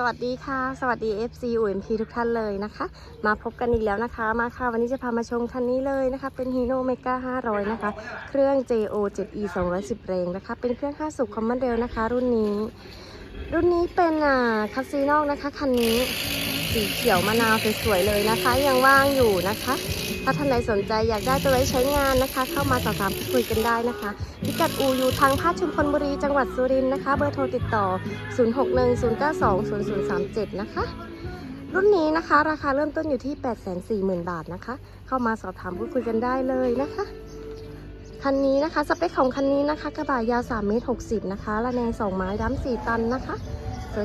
สวัสดีค่ะ สวัสดี FC UMP ทุกท่านเลยนะคะ มาพบกันอีกแล้วนะคะ มาค่ะ วันนี้จะพามาชมคันนี้เลยนะคะ เป็น Hino Mega 500 นะคะ เครื่อง JO 7E 210 แรงนะคะ เป็นเครื่อง 5 สูบคอมมานเดลนะคะ รุ่นนี้ รุ่นนี้เป็นอ่าคัสซีนอกนะคะ คันนี้ สีเขียวมะนาวสวยๆเลยนะคะ ยังว่างอยู่นะคะ ถ้าท่านใดสนใจอยากได้ตัวไว้ใช้งานนะคะ เข้ามาสอบถามพูดคุยกันได้นะคะพิกัดอูอยู่ทางพาดชุมพลบุรีจังหวัดสุรินทร์นะคะ เบอร์โทรติดต่อ 0610920037 นะคะ รุ่นนี้นะคะ ราคาเริ่มต้นอยู่ที่ 840,000 บาทนะคะ เข้ามาสอบถามพูดคุยกันได้เลยนะคะ คันนี้นะคะสเปคของคันนี้นะคะกระบะยาว3เมตร60นะคะระแนง2ไม้ดำ4ตันนะคะ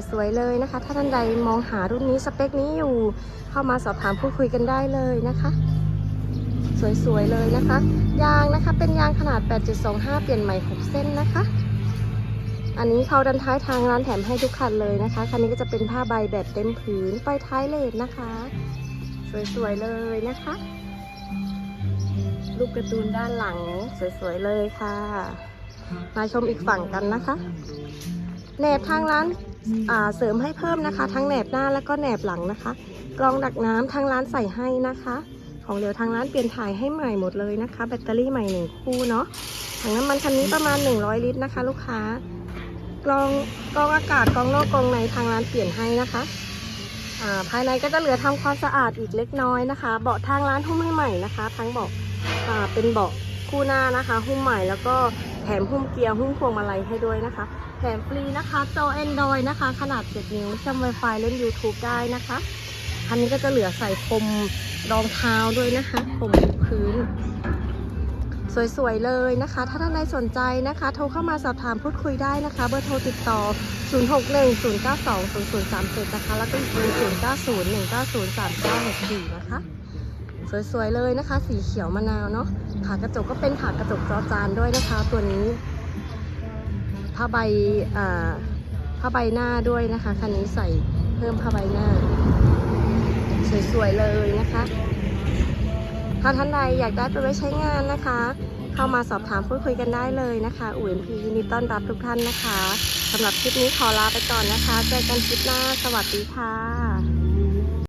สวยๆเลยนะคะ ถ้าท่านใดมองหารุ่นนี้สเปคนี้อยู่เข้ามาสอบถามพูดคุยกันได้เลยนะคะ สวยๆเลยนะคะ ยางนะคะเป็นยางขนาด 8.25 เปลี่ยนใหม่ 6 เส้นนะคะ อันนี้เขาดันท้ายทางร้านแถมให้ทุกคันเลยนะคะคันนี้ก็จะเป็นผ้าใบแบบเต็มผืนไฟท้ายเลดนะคะ สวยๆเลยนะคะ รูปการ์ตูนด้านหลังสวยๆเลยค่ะ มาชมอีกฝั่งกันนะคะแหนบทางร้านาเสริมให้เพิ่มนะคะ ทั้งแหนบหน้าแล้วก็แหนบหลังนะคะกรองดักน้ำทางร้านใส่ให้นะคะ ของเหลวทางร้านเปลี่ยนถ่ายให้ใหม่หมดเลยนะคะ แบตเตอรี่ใหม่หนึ่งคู่เนาะถังน้ำมันคันนี้ประมาณ 100 ลิตรนะคะ ลูกค้ากรองกรองอากาศกรองนอกกรองในทางร้านเปลี่ยนให้นะคะอ่าภายในก็จะเหลือทำความสะอาดอีกเล็กน้อยนะคะ เบาะทางร้านหุ้มให้ใหม่นะคะ ทั้งเบาะ เป็นเบาะคู่หน้านะคะ หุ้มใหม่แล้วก็แถมหุ้มเกียร์หุ้มพวงมาลัยให้ด้วยนะคะ แถมฟรีนะคะจอ Android นะคะ ขนาด 7 นิ้วเชื่อม Wi-Fi เล่น YouTube ได้นะคะคันนี้ก็จะเหลือใส่พรมรองเท้าด้วยนะคะพรมพื้น สวยๆเลยนะคะ ถ้าท่านใดสนใจนะคะ โทรเข้ามาสอบถามพูดคุยได้นะคะ เบอร์โทรติดต่อ 0610920037 นะคะ แล้วก็อีกเบอร์0901903964 นะคะ สวยๆเลยนะคะ สีเขียวมะนาวเนาะผากระจกก็เป็นผากระจกจอจานด้วยนะคะ ตัวนี้ผ้าใบผ้าใบหน้าด้วยนะคะคันนี้ใส่เพิ่มผ้าใบหน้า สวยๆเลยนะคะถ้าท่านใดอยากได้ไปไว้ใช้งานนะคะ เข้ามาสอบถามพูดคุยกันได้เลยนะคะอุ่นพียินดีต้อนรับทุกท่านนะคะสำหรับคลิปนี้ขอลาไปก่อนนะคะ เจอกันคลิปหน้า สวัสดีค่ะ